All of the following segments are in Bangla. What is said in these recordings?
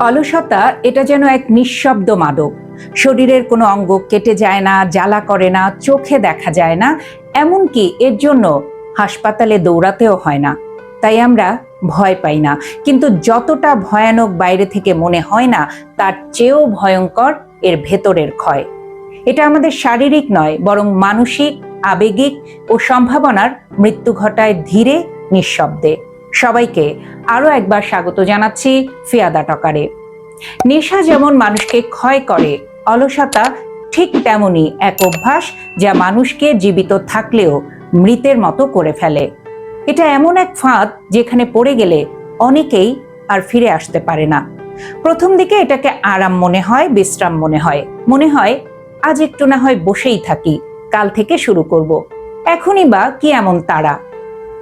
অলসতা, এটা যেন এক নিঃশব্দ মাদক। শরীরের কোনো অঙ্গ কেটে যায় না, জ্বালা করে না, চোখে দেখা যায় না, এমনকি এর জন্য হাসপাতালে দৌড়াতেও হয় না। তাই আমরা ভয় পাই না। কিন্তু যতটা ভয়ানক বাইরে থেকে মনে হয় না, তার চেয়েও ভয়ঙ্কর এর ভেতরের ক্ষয়। এটা আমাদের শারীরিক নয়, বরং মানসিক, আবেগিক ও সম্ভাবনার মৃত্যু ঘটায় ধীরে, নিঃশব্দে। সবাইকে আরও একবার স্বাগত জানাচ্ছি ফিয়াদা টকারে। নেশা যেমন মানুষকে ক্ষয় করে, অলসতা ঠিক তেমনই এক অভ্যাস যা মানুষকে জীবিত থাকলেও মৃতের মতো করে ফেলে। এটা এমন এক ফাঁদ যেখানে পড়ে গেলে অনেকেই আর ফিরে আসতে পারে না। প্রথম দিকে এটাকে আরাম মনে হয়, বিশ্রাম মনে হয়। মনে হয়, আজ একটু না হয় বসেই থাকি, কাল থেকে শুরু করব। এখনই বা কি এমন তারা?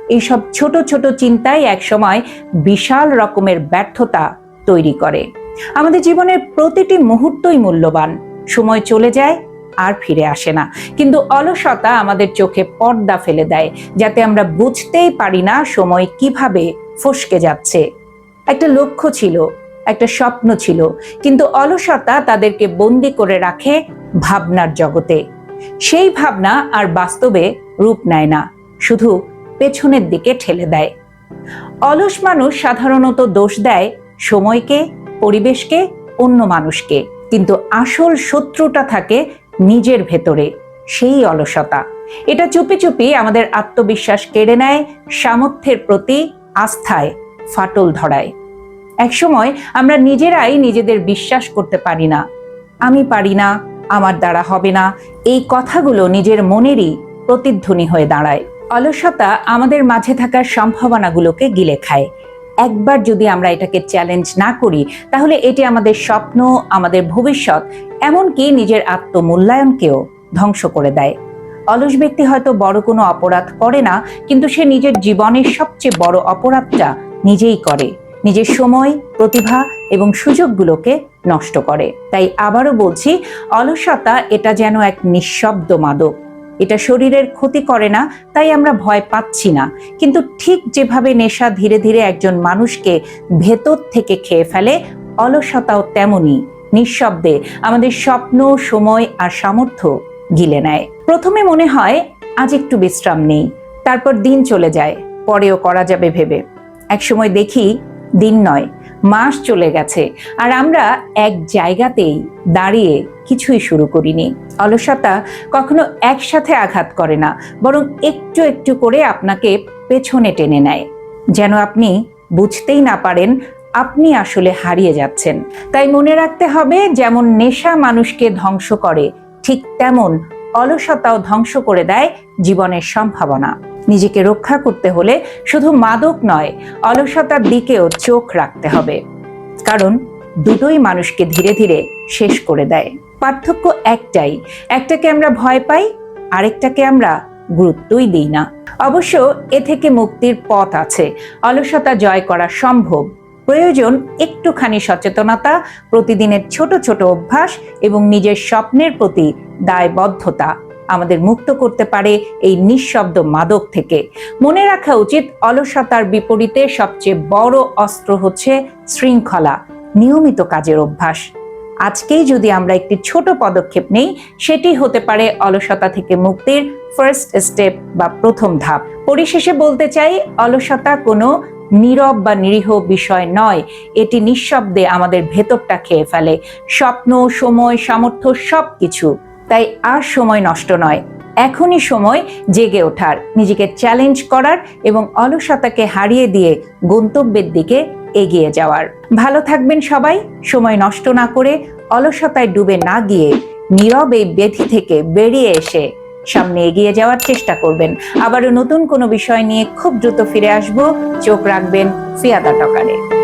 এইসব ছোট ছোট চিন্তাই একসময় বিশাল রকমের ব্যর্থতা তৈরি করে। আমাদের জীবনের প্রতিটি মুহূর্তই মূল্যবান। সময় চলে যায়, আর ফিরে আসে না। কিন্তু অলসতা আমাদের চোখে পর্দা ফেলে দেয়, যাতে আমরা বুঝতেই পারি না সময় কীভাবে ফসকে যাচ্ছে। একটা লক্ষ্য ছিল, একটা স্বপ্ন ছিল, কিন্তু অলসতা তাদেরকে বন্দি করে রাখে ভাবনার জগতে। সেই ভাবনা আর বাস্তবে রূপ নেয় না, শুধু পেছনের দিকে ঠেলে দেয়। অলস মানুষ সাধারণত দোষ দেয় সময়কে, পরিবেশকে, অন্য মানুষকে। কিন্তু আসল শত্রুটা থাকে নিজের ভেতরে, সেই অলসতা। এটা চুপি চুপি আমাদের আত্মবিশ্বাস কেড়ে নেয়, সামর্থ্যের প্রতি আস্থায় ফাটল ধরায়। একসময় আমরা নিজেরাই নিজেদের বিশ্বাস করতে পারি না। আমি পারি না, আমার দ্বারা হবে না, এই কথাগুলো নিজের মনেরই প্রতিধ্বনি হয়ে দাঁড়ায়। অলসতা আমাদের মাঝে থাকার সম্ভাবনাগুলোকে গিলে খায়। একবার যদি আমরা এটাকে চ্যালেঞ্জ না করি, তাহলে এটি আমাদের স্বপ্ন, আমাদের ভবিষ্যৎ, এমনকি নিজের আত্মমূল্যায়নকেও ধ্বংস করে দেয়। অলস ব্যক্তি হয়তো বড় কোনো অপরাধ করে না, কিন্তু সে নিজের জীবনের সবচেয়ে বড় অপরাধটা নিজেই করে। নিজের সময়, প্রতিভা এবং সুযোগগুলোকে নষ্ট করে। তাই আবারও বলছি, অলসতা এটা যেন এক নিঃশব্দ মাদক। এটা শরীরের ক্ষতি করে না, তাই আমরা ভয় পাচ্ছি না। কিন্তু ঠিক যেভাবে নেশা ধীরে ধীরে একজন মানুষকে ভেতর থেকে খেয়ে ফেলে, অলসতাও তেমনি নিঃশব্দে আমাদের স্বপ্ন, সময় আর সামর্থ্য গিলে নেয়। প্রথমে মনে হয়, আজ একটু বিশ্রাম নেই, তারপর দিন চলে যায়, পরেও করা যাবে ভেবে। একসময় দেখি, দিন নয় মাস চলে গেছে আর আমরা এক জায়গাতেই দাঁড়িয়ে কিছুই শুরু করিনি। অলসতা কখনো একসাথে আঘাত করে না, বরং একটু একটু করে আপনাকে পেছনে টেনে নেয়। যেন আপনি বুঝতেই না পারেন আপনি আসলে হারিয়ে যাচ্ছেন। তাই মনে রাখতে হবে, যেমন নেশা মানুষকে ধ্বংস করে, ঠিক তেমন অলসতাও ধ্বংস করে দেয় জীবনের সম্ভাবনা। নিজেকে রক্ষা করতে হলে শুধু মাদক নয়, অলসতার দিকেও চোখ রাখতে হবে। কারণ দুটোই মানুষকে ধীরে ধীরে শেষ করে দেয়। পার্থক্য একটাই, একটাকে আমরা ভয় পাই, আরেকটাকে আমরা গুরুত্বই দিই না। অবশ্য এ থেকে মুক্তির পথ আছে, অলসতা জয় করা সম্ভব। প্রয়োজন একটুখানি সচেতনতা, প্রতিদিনের ছোট ছোট অভ্যাস এবং নিজের স্বপ্নের প্রতি দায়বদ্ধতা আমাদের মুক্ত করতে পারে এই নিঃশব্দ মাদক থেকে। মনে রাখা উচিত, অলসতার বিপরীতে সবচেয়ে বড় অস্ত্র হচ্ছে শৃঙ্খলা, নিয়মিত কাজের অভ্যাস। আজকেই যদি আমরা একটি ছোট পদক্ষেপ নেই, সেটি হতে পারে অলসতা থেকে মুক্তির ফার্স্ট স্টেপ বা প্রথম ধাপ। পরিশেষে বলতে চাই, অলসতা কোনো নীরব বা নিরীহ বিষয় নয়। এটি নিঃশব্দে আমাদের ভেতরটা খেয়ে ফেলে। স্বপ্ন, সময়, সামর্থ্য সব কিছু তাই আর সময় নষ্ট নয়। এখনই সময় জেগে ওঠার, নিজেকে চ্যালেঞ্জ করার এবং অলসতাকে হারিয়ে দিয়ে গন্তব্যের দিকে এগিয়ে যাওয়ার। ভালো থাকবেন সবাই। সময় নষ্ট না করে অলসতায় ডুবে না গিয়ে নীরব এই বেধি থেকে বেরিয়ে এসে সামনে এগিয়ে যাওয়ার চেষ্টা করবেন। আবারও নতুন কোনো বিষয় নিয়ে খুব দ্রুত ফিরে আসব। চোখ রাখবেন ফিয়াদা টকারে।